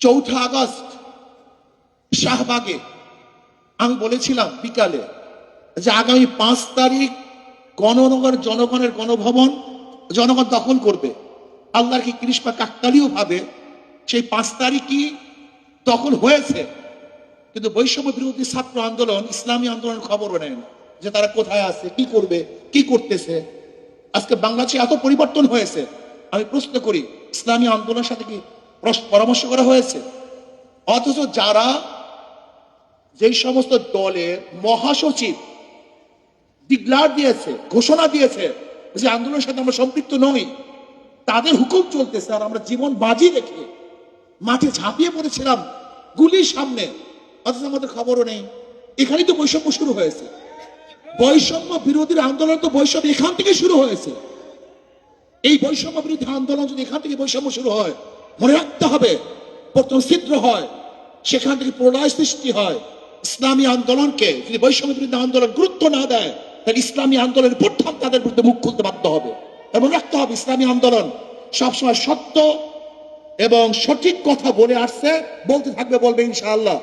চৌঠা আগস্ট, শাহবাগে। আমি বলেছিলাম বিকালে যে আগামী পাঁচ তারিখ গণনগর জনগণের গণভবন, জনগণ দখল করবে। আল্লাহর কি কৃষ্ণা কাকতালীয় ভাবে সেই পাঁচ তারিখই দখল হয়েছে। কিন্তু বৈষম্য বিরোধী ছাত্র আন্দোলন, ইসলামী আন্দোলনের খবর নেন যে তারা কোথায় আছে, কি করবে, কি করতেছে। আজকে বাংলাদেশে এত পরিবর্তন হয়েছে। আমি প্রশ্ন করি, ইসলামী আন্দোলনের সাথে কি পরামর্শ করা হয়েছে। অথচ যারা যেই সমস্ত দলের মহাসচিব ডিক্লার দিয়েছে, ঘোষণা দিয়েছে যে আন্দোলনের সাথে আমরা সম্পৃক্ত নই, তাদের হুকুম চলতেছে আর আমরা জীবন বাজি রেখে মাঠে ঝাঁপিয়ে পড়েছিলাম গুলির সামনে। অথচ আমাদের খবরও নেই। এখানেই তো বৈষম্য শুরু হয়েছে। বৈষম্য বিরোধীর আন্দোলন তো বৈষম্য এখান থেকে শুরু হয়েছে। এই বৈষম্য বিরোধী আন্দোলন যদি এখান থেকে বৈষম্য শুরু হয় মনে রাখতে হবে, প্রথম ছিদ্র হয়, সেখান থেকে প্রলয় সৃষ্টি হয়। ইসলামী আন্দোলনকে যদি বৈষম্য বিরুদ্ধে আন্দোলন গুরুত্ব না দেয়, তাহলে ইসলামী আন্দোলনের প্রথম তাদের বিরুদ্ধে মুখ খুলতে বাধ্য হবে। মনে রাখতে হবে, ইসলামী আন্দোলন সবসময় সত্য এবং সঠিক কথা বলে আসছে, বলতে থাকবে, বলবে ইনশাআল্লাহ।